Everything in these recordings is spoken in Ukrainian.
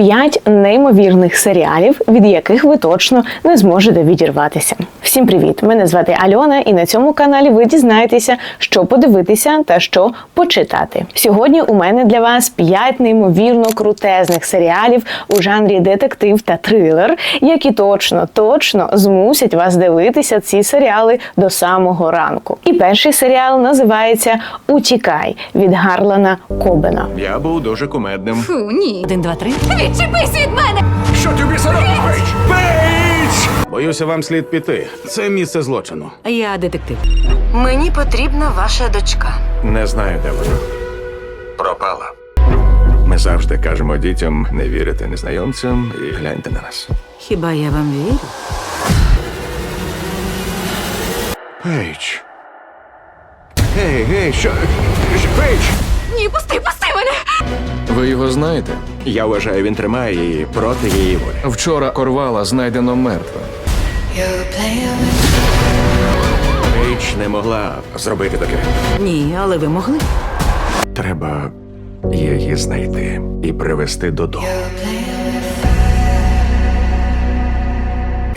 П'ять неймовірних серіалів, від яких ви точно не зможете відірватися. Всім привіт! Мене звати Альона, і на цьому каналі ви дізнаєтеся, що подивитися та що почитати. Сьогодні у мене для вас п'ять неймовірно крутезних серіалів у жанрі детектив та трилер, які точно точно змусять вас дивитися ці серіали до самого ранку. І перший серіал називається Утікай від Гарлана Кобена. Я був дуже кумедним. Фу, ні. Один, два, три. Відчепись від мене! Що тобі сорок? Пейдж! Пейдж! Боюся, вам слід піти. Це місце злочину. Я детектив. Мені потрібна ваша дочка. Не знаю, де вона. Пропала. Ми завжди кажемо дітям не вірити незнайомцям і гляньте на нас. Хіба я вам вірю? Пейдж. Гей, гей, що? що- Пейдж! Ні, пусти, пусти мене! Ви його знаєте? Я вважаю, він тримає її проти її волі. Вчора Корвала знайдено мертвим. Річ не могла зробити таке. Ні, але ви могли. Треба її знайти і привезти додому.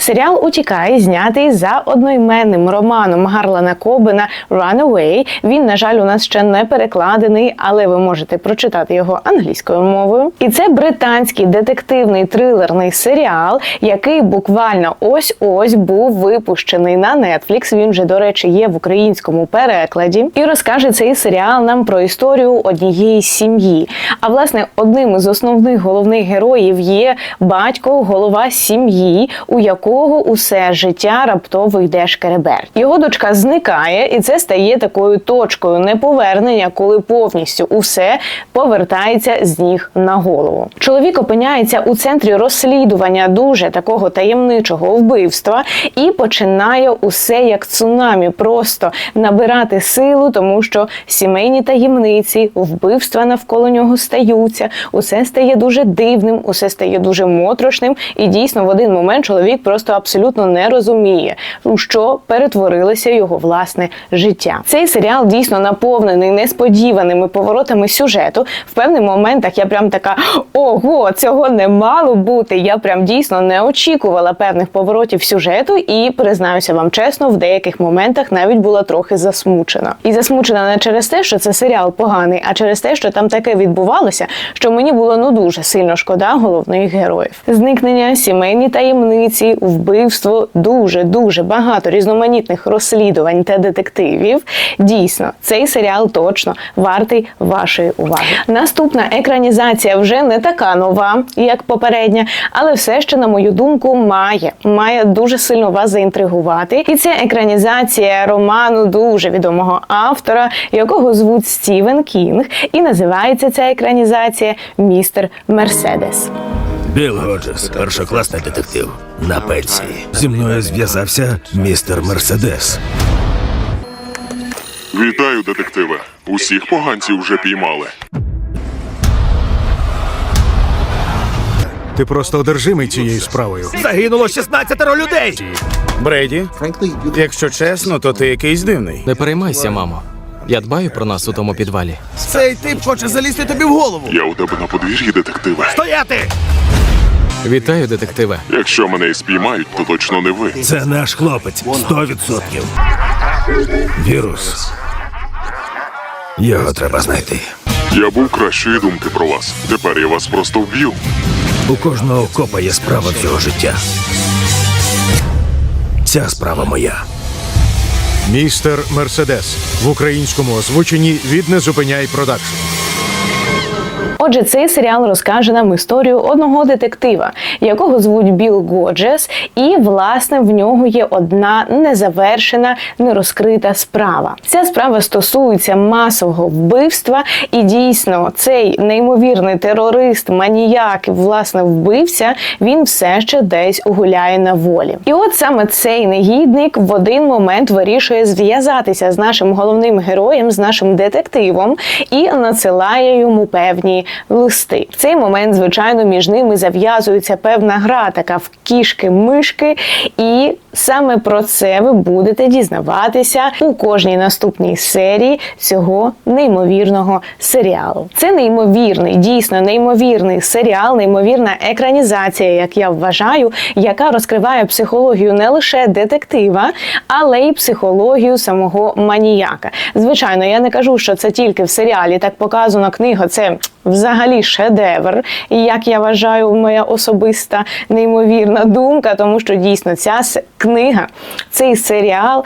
Серіал Утікай знятий за одноіменним романом Гарлана Кобена Runaway. Він, на жаль, у нас ще не перекладений, але ви можете прочитати його англійською мовою. І це британський детективний трилерний серіал, який буквально ось ось був випущений на Netflix. Він же, до речі, є в українському перекладі. І розкаже цей серіал нам про історію однієї сім'ї. А власне, одним із основних головних героїв є батько, голова сім'ї, у якого усе життя раптово йде шкереберть. Його дочка зникає, і це стає такою точкою неповернення, коли повністю усе повертається з ніг на голову. Чоловік опиняється у центрі розслідування дуже такого таємничого вбивства і починає усе як цунамі, просто набирати силу, тому що сімейні таємниці, вбивства навколо нього стаються. Усе стає дуже дивним, усе стає дуже моторошним, і дійсно в один момент чоловік просто абсолютно не розуміє, у що перетворилося його власне життя. Цей серіал дійсно наповнений несподіваними поворотами сюжету. В певних моментах я прям така ого, цього не мало бути. Я прям дійсно не очікувала певних поворотів сюжету, і признаюся вам чесно, в деяких моментах навіть була трохи засмучена. І засмучена не через те, що це серіал поганий, а через те, що там таке відбувалося, що мені було ну дуже сильно шкода головних героїв. Зникнення, сімейні таємниці, вбивство, дуже дуже багато різноманітних розслідувань та детективів. Дійсно, цей серіал точно вартий вашої уваги. Наступна екранізація вже не така нова, як попередня, але все ще, на мою думку, має має дуже сильно вас заінтригувати. І це екранізація роману дуже відомого автора, якого звуть Стівен Кінг, і називається ця екранізація Містер Мерседес. Біл Годжес, першокласний детектив на пенсії. Зі мною зв'язався містер Мерседес. Вітаю, детективе. Усіх поганців вже піймали. Ти просто одержимий цією справою. Загинуло 16 людей. Брейді, якщо чесно, то ти якийсь дивний. Не переймайся, мамо. Я дбаю про нас у тому підвалі. Цей тип хоче залізти тобі в голову. Я у тебе на подвір'ї, детективе. Стояти! Вітаю, детективе. Якщо мене і спіймають, то точно не ви. Це наш хлопець. 100%. Вірус. Його треба знайти. Я був кращої думки про вас. Тепер я вас просто вб'ю. У кожного копа є справа цього життя. Ця справа моя. Містер Мерседес в українському озвученні від Не зупиняй продакшн. Отже, цей серіал розкаже нам історію одного детектива, якого звуть Біл Годжес, і власне в нього є одна незавершена, нерозкрита справа. Ця справа стосується масового вбивства, і дійсно цей неймовірний терорист, маніяк, власне, вбивця, він все ще десь гуляє на волі. І от саме цей негідник в один момент вирішує зв'язатися з нашим головним героєм, з нашим детективом, і надсилає йому певні листи. В цей момент, звичайно, між ними зав'язується певна гра, така в кішки-мишки, і саме про це ви будете дізнаватися у кожній наступній серії цього неймовірного серіалу. Це неймовірний, дійсно неймовірний серіал, неймовірна екранізація, як я вважаю, яка розкриває психологію не лише детектива, але й психологію самого маніяка. Звичайно, я не кажу, що це тільки в серіалі так показана книга. Це взагалі шедевр. І як я вважаю, моя особиста неймовірна думка, тому що дійсно ця книга, цей серіал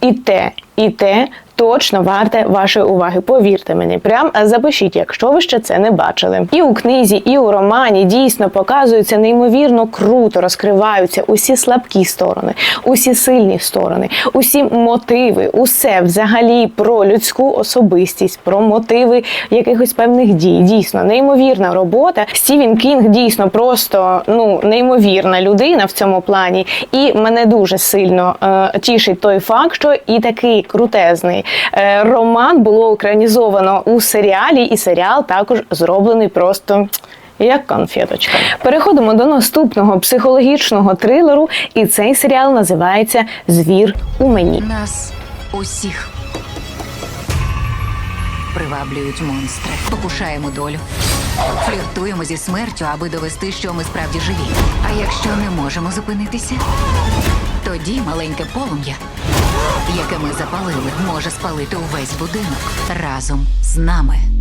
і те, і те. Точно варте вашої уваги. Повірте мені, прям запишіть, якщо ви ще це не бачили. І у книзі, і у романі дійсно показуються неймовірно круто, розкриваються усі слабкі сторони, усі сильні сторони, усі мотиви, усе взагалі про людську особистість, про мотиви якихось певних дій. Дійсно, неймовірна робота. Стівен Кінг дійсно просто ну неймовірна людина в цьому плані. І мене дуже сильно е, тішить той факт, що і такий крутезний роман було екранізовано у серіалі, і серіал також зроблений просто. Як конфеточка. Переходимо до наступного психологічного трилеру, і цей серіал називається Звір у мені. Нас усіх приваблюють монстри. Покушаємо долю. Фліртуємо зі смертю, аби довести, що ми справді живі. А якщо не можемо зупинитися, тоді маленьке полум'я, яке ми запалили, може спалити увесь будинок разом з нами.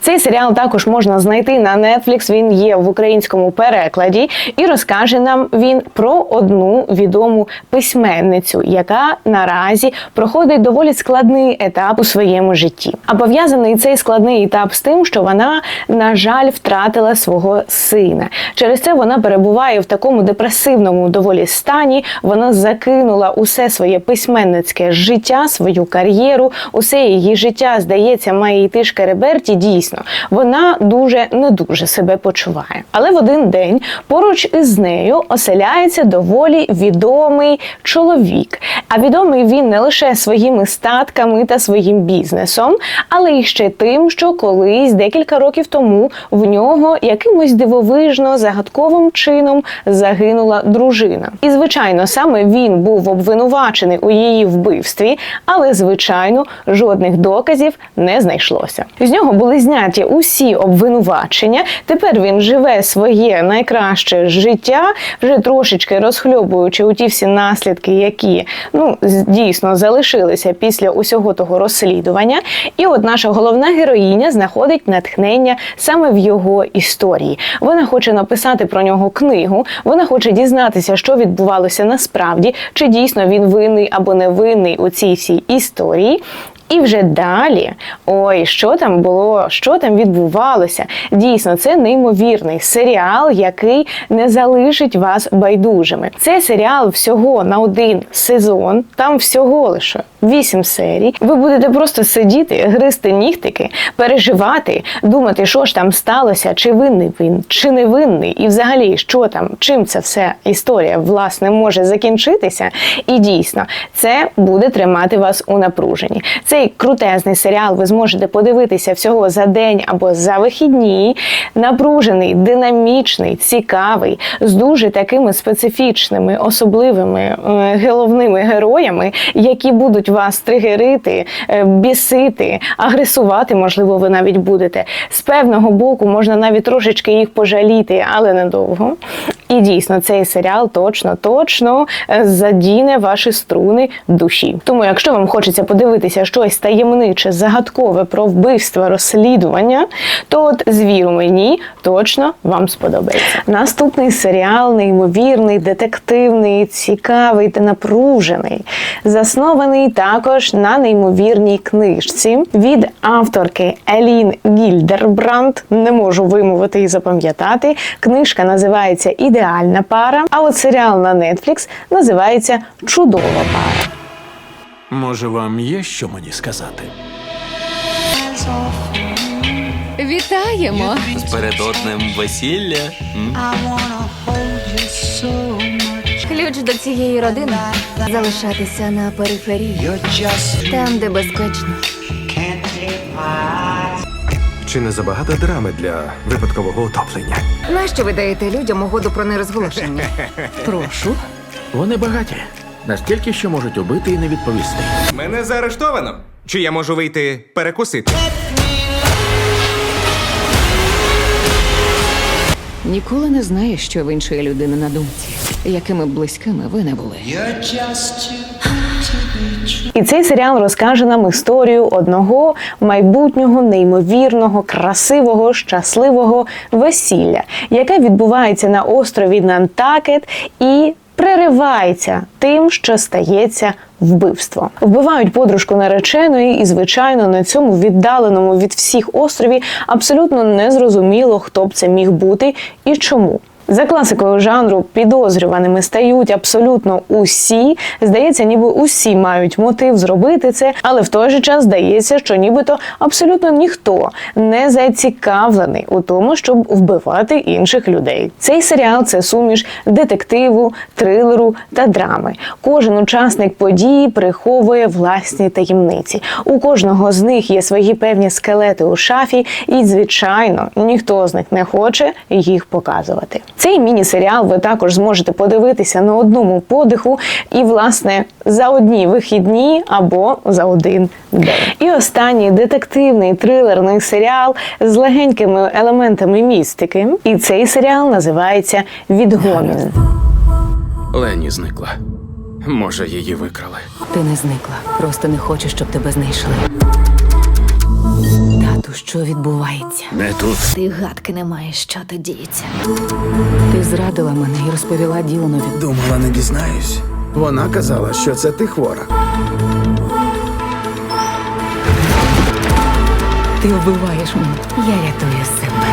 Цей серіал також можна знайти на Netflix, Він є в українському перекладі, і розкаже нам він про одну відому письменницю, яка наразі проходить доволі складний етап у своєму житті. А пов'язаний цей складний етап з тим, що вона, на жаль, втратила свого сина. Через це вона перебуває в такому депресивному доволі стані. Вона закинула усе своє письменницьке життя, свою кар'єру, усе її життя здається, має йти шкереберті. Дійсно, вона дуже не дуже себе почуває. Але в один день поруч із нею оселяється доволі відомий чоловік. А відомий він не лише своїми статками та своїм бізнесом, але й ще тим, що колись декілька років тому в нього якимось дивовижно загадковим чином загинула дружина. І звичайно, саме він був обвинувачений у її вбивстві, але звичайно жодних доказів не знайшлося. З нього були зняті усі обвинувачення. Тепер він живе своє найкраще життя, вже трошечки розхльобуючи у ті всі наслідки, які ну дійсно залишилися після усього того розслідування. І от наша головна героїня знаходить натхнення саме в його історії. Вона хоче написати про нього книгу. Вона хоче дізнатися, що відбувалося насправді, чи дійсно він винний або не винний у цій всій історії. І вже далі, ой, що там було, що там відбувалося. Дійсно, це неймовірний серіал, який не залишить вас байдужими. Це серіал всього на один сезон, там всього лише вісім серій. Ви будете просто сидіти, гризти нігтики, переживати, думати, що ж там сталося, чи винний він, чи не винний, і взагалі, що там, чим ця вся історія власне може закінчитися. І дійсно, це буде тримати вас у напруженні. Цей крутезний серіал ви зможете подивитися всього за день або за вихідні. Напружений, динамічний, цікавий, з дуже такими специфічними, особливими е, головними героями, які будуть вас тригерити, е, бісити, агресувати, можливо, ви навіть будете. З певного боку можна навіть трошечки їх пожаліти, але недовго. І дійсно цей серіал точно, точно е, задіне ваші струни душі. Тому, якщо вам хочеться подивитися щось таємниче, загадкове про вбивство, розслідування, то от звір у мені точно вам сподобається. Наступний серіал неймовірний, детективний, цікавий та напружений, заснований також на неймовірній книжці від авторки Елін Гільдербранд. Не можу вимовити і запам'ятати. Книжка називається Ідеальна пара. А от серіал на Netflix називається Чудова пара. Може, вам є що мені сказати? Вітаємо! Передотним весілля. Ключ до цієї родини залишатися на периферії. Там, де безпечно. Чи не забагато драми для випадкового утоплення? Нащо ви даєте людям угоду про нерозголошення? Прошу. Вони багаті. Настільки, що можуть убити і не відповісти. Мене заарештовано. Чи я можу вийти перекусити? Ніколи не знаєш, що в іншої людини на думці, якими близькими ви не були. І цей серіал розкаже нам історію одного майбутнього, неймовірного, красивого, щасливого весілля, яке відбувається на острові Нантакет і переривається тим, що стається вбивством. Вбивають подружку нареченої, і звичайно на цьому віддаленому від всіх острові абсолютно незрозуміло, хто б це міг бути і чому. За класикою жанру підозрюваними стають абсолютно усі. Здається, ніби усі мають мотив зробити це, але в той же час здається, що нібито абсолютно ніхто не зацікавлений у тому, щоб вбивати інших людей. Цей серіал це суміш детективу, трилеру та драми. Кожен учасник події приховує власні таємниці. У кожного з них є свої певні скелети у шафі, і звичайно, ніхто з них не хоче їх показувати. Цей міні-серіал ви також зможете подивитися на одному подиху і, власне, за одні вихідні або за один день. І останній детективний трилерний серіал з легенькими елементами містики. І цей серіал називається Відгомін. Лені зникла. Може, її викрали. Ти не зникла. Просто не хочу, щоб тебе знайшли. Тату, що відбувається? Не тут. Ти гадки не маєш, що тут діється. Ти зрадила мене і розповіла Діланові. Думала, не дізнаюсь. Вона казала, що це ти хвора. Ти вбиваєш мене. Я рятую себе.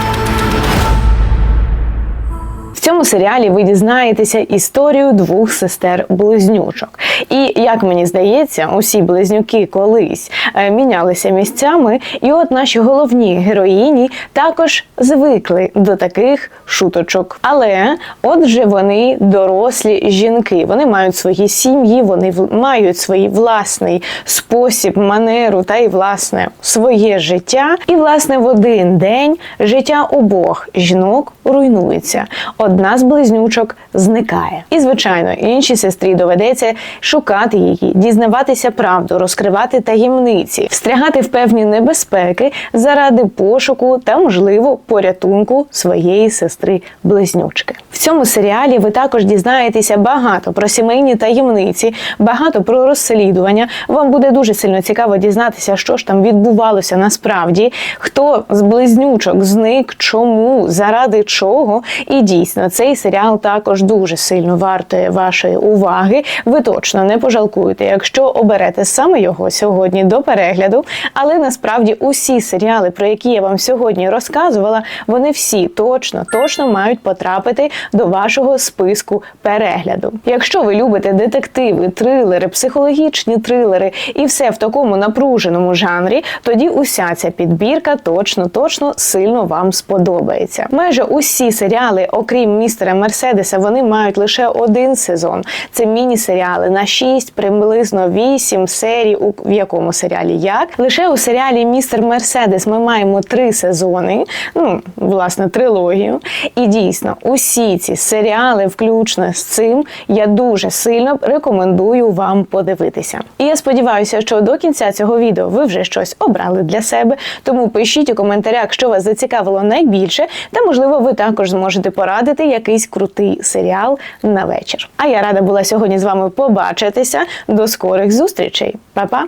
Цьому серіалі ви дізнаєтеся історію двох сестер-близнючок. І як мені здається, усі близнюки колись е, мінялися місцями, і от наші головні героїні також звикли до таких шуточок. Але отже, вони дорослі жінки. Вони мають свої сім'ї, вони мають свій власний спосіб, манеру та й власне своє життя. І власне в один день життя обох жінок руйнується. Одна з близнючок зникає. І звичайно, іншій сестрі доведеться шукати її, дізнаватися правду, розкривати таємниці, встрягати в певні небезпеки заради пошуку та, можливо, порятунку своєї сестри близнючки. В цьому серіалі ви також дізнаєтеся багато про сімейні таємниці, багато про розслідування. Вам буде дуже сильно цікаво дізнатися, що ж там відбувалося насправді, хто з близнючок зник, чому, заради чого. І дійсно, цей серіал також дуже сильно вартує вашої уваги. Ви точно не пожалкуєте, якщо оберете саме його сьогодні до перегляду. Але насправді усі серіали, про які я вам сьогодні розказувала, вони всі точно точно мають потрапити до вашого списку перегляду. Якщо ви любите детективи, трилери, психологічні трилери і все в такому напруженому жанрі, тоді уся ця підбірка точно точно сильно вам сподобається. Майже усі серіали, окрім містера Мерседеса, вони мають лише один сезон. Це міні-серіали на 6, приблизно 8 серій. У в якому серіалі як лише у серіалі Містер Мерседес ми маємо три сезони. Ну власне трилогію. І дійсно, усі ці серіали, включно з цим, я дуже сильно рекомендую вам подивитися. І я сподіваюся, що до кінця цього відео ви вже щось обрали для себе. Тому пишіть у коментарях, що вас зацікавило найбільше, та можливо, ви також зможете порадити якийсь крутий серіал на вечір. А я рада була сьогодні з вами побачитися. До скорих зустрічей, Па-па!